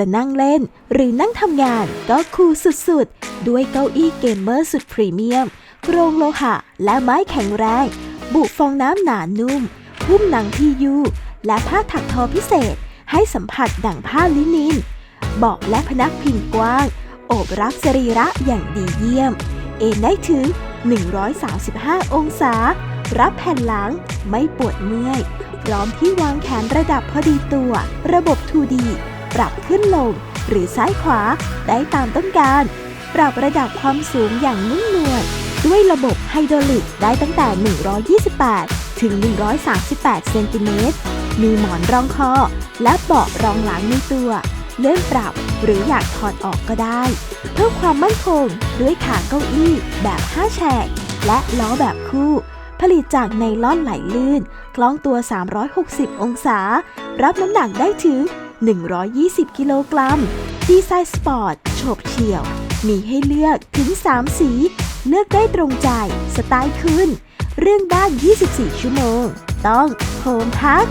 จะนั่งเล่น หรือนั่งทำงานก็คูลสุดๆ ด้วยเก้าอี้เกมเมอร์สุดพรีเมียมโครงโลหะและไม้แข็งแรง บุฟองน้ำหนานุ่ม หุ้มหนังพียู และผ้าถักทอพิเศษ ให้สัมผัสดั่งผ้าลินินเบาะและพนักพิงกว้าง โอบรับสรีระอย่างดีเยี่ยม เอนได้ถึง 135 องศา รับแผ่นหลังไม่ปวดเมื่อย พร้อมที่วางแขนระดับพอดีตัว ระบบ 2D ปรับขึ้นลง หรือซ้ายขวาได้ตามต้องการ ปรับระดับความสูงอย่างนุ่มนวลด้วยระบบไฮดรอลิกได้ตั้งแต่ 128 ถึง 138 เซนติเมตร มีหมอนรองคอ และเบาะรองหลังในตัว เลื่อนปรับหรืออยากถอดออกก็ได้ เพื่อความมั่นคงด้วยขาเก้าอี้แบบ 5 แฉก และล้อแบบคู่ ผลิตจากไนล่อนไหลลื่น คล้องตัว 360 องศา รับน้ำหนักได้ถึง 120 กิโลกรัม ดีไซน์สปอร์ตโฉบเฉี่ยว มีให้เลือกถึง 3 สี เลือกได้ตรงใจ สไตล์คืนเรื่องบ้าน 24 ชั่วโมง ต้องโฮมพัก